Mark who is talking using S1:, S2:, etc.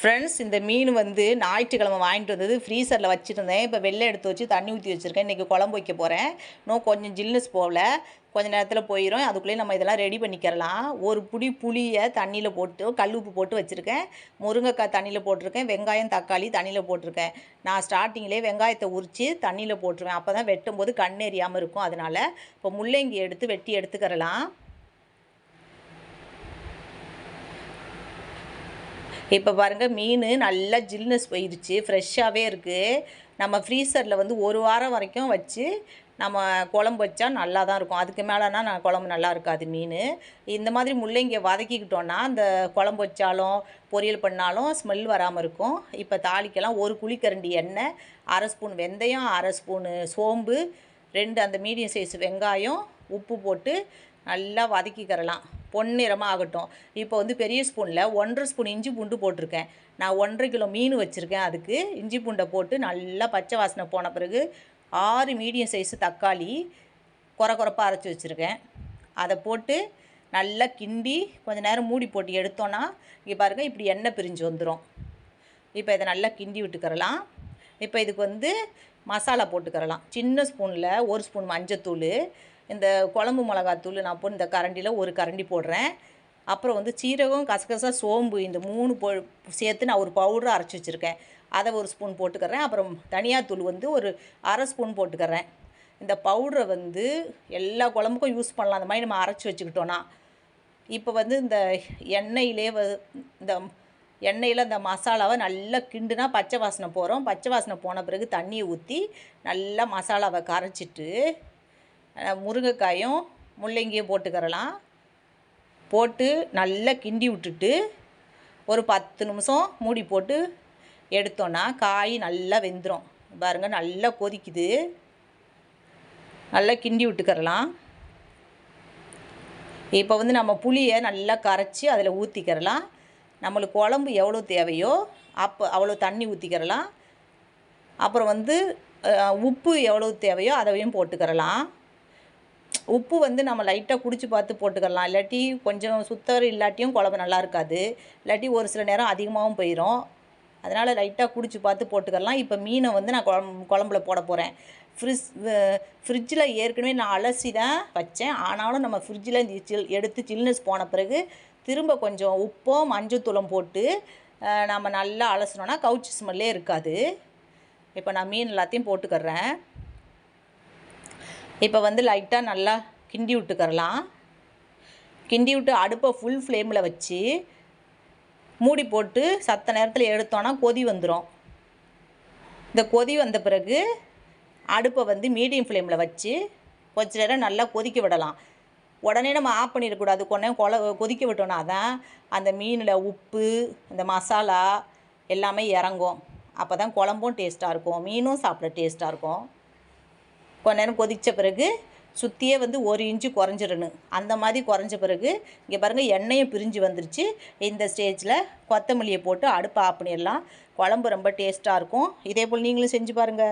S1: Friends இந்த மீன் வந்து ஞாயிற்றுக்கிழமை வாங்கிட்டு வந்தது ஃப்ரீசரில் வச்சுருந்தேன் இப்போ வெளில எடுத்து வச்சு தண்ணி ஊற்றி வச்சுருக்கேன். இன்றைக்கி குழம்பு வைக்க போகிறேன் இன்னும் கொஞ்சம் ஜில்னஸ் போகல. கொஞ்சம் நேரத்தில் போயிடும் அதுக்குள்ளேயே நம்ம இதெல்லாம் ரெடி பண்ணிக்கிறலாம் ஒரு புடி புளியை தண்ணியில் போட்டு கல் உப்பு போட்டு வச்சுருக்கேன். முருங்கைக்காய் தண்ணியில் போட்டிருக்கேன். வெங்காயம் தக்காளி தண்ணியில் போட்டிருக்கேன். நான் ஸ்டார்டிங்லேயே வெங்காயத்தை உரித்து தண்ணியில் போட்டுருவேன். அப்போ தான் வெட்டும் போது கண் எரியாமல் இருக்கும். அதனால் இப்போ முள்ளங்கி எடுத்து வெட்டி எடுத்துக்கிறலாம் இப்போ பாருங்கள் மீன் நல்லா ஜில்னஸ் போயிடுச்சு ஃப்ரெஷ்ஷாகவே இருக்குது நம்ம ஃப்ரீசரில் வந்து ஒரு வாரம் வரைக்கும் வச்சு நம்ம குழம்பு வச்சா நல்லா தான் இருக்கும். அதுக்கு மேலேனா நான் குழம்பு நல்லா இருக்காது மீன். இந்த மாதிரி முள்ளங்கியை வதக்கிக்கிட்டோன்னா அந்த குழம்பு வச்சாலும் பொரியல் பண்ணாலும் ஸ்மெல் வராமல் இருக்கும். இப்போ தாளிக்கெல்லாம் ஒரு குழிக்கரண்டி எண்ணெய் அரை ஸ்பூன் வெந்தயம் அரை ஸ்பூனு சோம்பு ரெண்டு அந்த மீடியம் சைஸ் வெங்காயம் உப்பு போட்டு நல்லா வதக்கிக்கிறலாம். பொன்னிறமாக ஆகட்டும் இப்போ வந்து பெரிய ஸ்பூனில் ஒன்றரை ஸ்பூன் இஞ்சி பூண்டு போட்டிருக்கேன். நான் ஒன்றரை கிலோ மீன் வச்சுருக்கேன் அதுக்கு. இஞ்சி பூண்டை போட்டு நல்லா பச்சை வாசனை போன பிறகு ஆறு மீடியம் சைஸு தக்காளி குறை குறைப்பாக அரைச்சி வச்சுருக்கேன். அதை போட்டு நல்லா கிண்டி கொஞ்சம் நேரம் மூடி போட்டு எடுத்தோன்னா இங்கே பாருங்கள் இப்படி எண்ணெய் பிரிஞ்சு வந்துடும் இப்போ இதை நல்லா கிண்டி விட்டுக்கிறலாம். இப்போ இதுக்கு வந்து மசாலா போட்டுக்கிறலாம். சின்ன ஸ்பூனில் ஒரு ஸ்பூன் மஞ்சத்தூள் இந்த குழம்பு மிளகாத்தூள் நான் இப்போ இந்த கரண்டியில் ஒரு கரண்டி போடுறேன். அப்புறம் வந்து சீரகம் கசகசா சோம்பு இந்த மூணு பொ சேர்த்து நான் ஒரு பவுடரை அரைச்சி வச்சுருக்கேன். அதை ஒரு ஸ்பூன் போட்டுக்கிறேன். அப்புறம் தனியாத்தூள் வந்து ஒரு அரை ஸ்பூன் போட்டுக்கிறேன். இந்த பவுடரை வந்து எல்லா குழம்புக்கும் யூஸ் பண்ணலாம். அந்த மாதிரி நம்ம அரைச்சி வச்சுக்கிட்டோன்னா இப்போ வந்து இந்த எண்ணெயிலே வ இந்த எண்ணெயில் அந்த மசாலாவை நல்லா கிண்டுனா பச்சை வாசனை போகிறோம் பச்சை வாசனை போன பிறகு தண்ணியை ஊற்றி நல்லா மசாலாவை கரைச்சிட்டு முருங்கைக்காயும் முள்ளங்கியும் போட்டுக்கிறலாம். போட்டு நல்லா கிண்டி விட்டுட்டு ஒரு பத்து நிமிஷம் மூடி போட்டு எடுத்தோன்னா காய் நல்லா வெந்துடும் பாருங்கள் நல்லா கொதிக்குது. நல்லா கிண்டி விட்டுக்கிறலாம். இப்போ வந்து நம்ம புளியை நல்லா கரைச்சி அதில் ஊற்றிக்கிறலாம் நம்மளுக்கு குழம்பு எவ்வளோ தேவையோ அப்போ அவ்வளோ தண்ணி ஊற்றிக்கிறலாம் அப்புறம் வந்து உப்பு எவ்வளோ தேவையோ அதையும் போட்டுக்கிறலாம். உப்பு வந்து நம்ம லைட்டாக குடிச்சு பார்த்து போட்டுக்கலாம். இல்லாட்டி கொஞ்சம் சுத்தர் இல்லாட்டியும் குழம்பு நல்லா இருக்காது. இல்லாட்டி ஒரு சில நேரம் அதிகமாகவும் போயிடும் அதனால் லைட்டாக குடிச்சு பார்த்து போட்டுக்கலாம். இப்போ மீனை வந்து நான் குழம்பு குழம்புல போட போகிறேன் ஃப்ரிஸ் ஃப்ரிட்ஜில் ஏற்கனவே நான் அலசி தான் வச்சேன். ஆனாலும் நம்ம ஃப்ரிட்ஜில் சில் எடுத்து சில்னஸ் போன பிறகு திரும்ப கொஞ்சம் உப்பும் மஞ்சத்தூளும் போட்டு நம்ம நல்லா அலசினோன்னா கவுச்சி ஸ்மெல்லே இருக்காது. இப்போ நான் மீன் எல்லாத்தையும் போட்டுக்கிறேன். இப்போ வந்து லைட்டாக நல்லா கிண்டி விட்டுக்கரலாம் கிண்டி விட்டு அடுப்பை ஃபுல் ஃப்ளேமில் வச்சு மூடி போட்டு சத்த நேரத்தில் எடுத்தோன்னா கொதி வந்துடும் இந்த கொதி வந்த பிறகு அடுப்பை வந்து மீடியம் ஃப்ளேமில் வச்சு கொஞ்ச நேரம் நல்லா கொதிக்க விடலாம். உடனே நம்ம ஆஃப் பண்ணிடக்கூடாது கொண்டே கொல கொதிக்க விட்டோன்னா தான் அந்த மீனில் உப்பு இந்த மசாலா எல்லாமே இறங்கும். அப்போ தான் குழம்பும் டேஸ்ட்டாக இருக்கும். மீனும் சாப்பிட டேஸ்ட்டாக இருக்கும். கொஞ்ச நேரம் கொதித்த பிறகு சுற்றியே வந்து ஒரு இன்ச்சு குறைஞ்சிடணும். அந்த மாதிரி குறைஞ்ச பிறகு இங்கே பாருங்கள் எண்ணெயும் பிரிஞ்சு வந்துருச்சு. இந்த ஸ்டேஜில் கொத்தமல்லியை போட்டு அடுப்பு ஆஃப் பண்ணிடலாம். குழம்பு ரொம்ப டேஸ்ட்டாக இருக்கும். இதே போல் நீங்களும் செஞ்சு பாருங்கள்